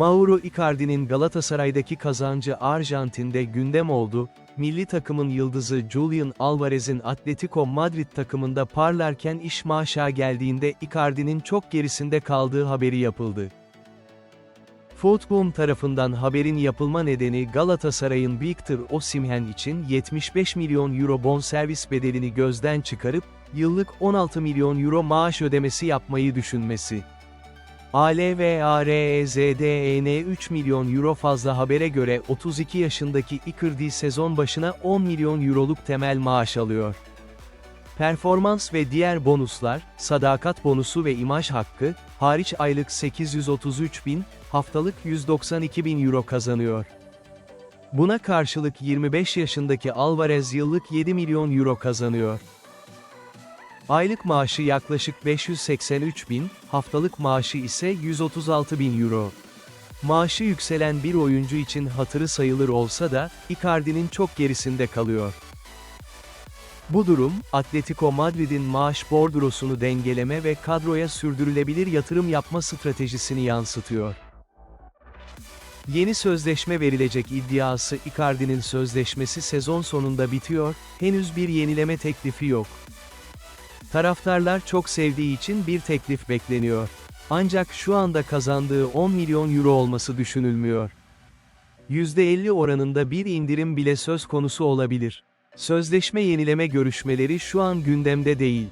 Mauro Icardi'nin Galatasaray'daki kazancı Arjantin'de gündem oldu, milli takımın yıldızı Julian Alvarez'in Atletico Madrid takımında parlarken iş maaşa geldiğinde Icardi'nin çok gerisinde kaldığı haberi yapıldı. Football tarafından haberin yapılma nedeni Galatasaray'ın Victor Osimhen için 75 milyon euro bonservis bedelini gözden çıkarıp, yıllık 16 milyon euro maaş ödemesi yapmayı düşünmesi. ALVAREZDEN 3 milyon euro fazla habere göre 32 yaşındaki Icardi sezon başına 10 milyon euroluk temel maaş alıyor. Performans ve diğer bonuslar, sadakat bonusu ve imaj hakkı, hariç aylık 833 bin, haftalık 192 bin euro kazanıyor. Buna karşılık 25 yaşındaki Alvarez yıllık 7 milyon euro kazanıyor. Aylık maaşı yaklaşık 583 bin, haftalık maaşı ise 136 bin euro. Maaşı yükselen bir oyuncu için hatırı sayılır olsa da, Icardi'nin çok gerisinde kalıyor. Bu durum, Atletico Madrid'in maaş bordrosunu dengeleme ve kadroya sürdürülebilir yatırım yapma stratejisini yansıtıyor. Yeni sözleşme verilecek iddiası Icardi'nin sözleşmesi sezon sonunda bitiyor, henüz bir yenileme teklifi yok. Taraftarlar çok sevdiği için bir teklif bekleniyor. Ancak şu anda kazandığı 10 milyon euro olması düşünülmüyor. %50 oranında bir indirim bile söz konusu olabilir. Sözleşme yenileme görüşmeleri şu an gündemde değil.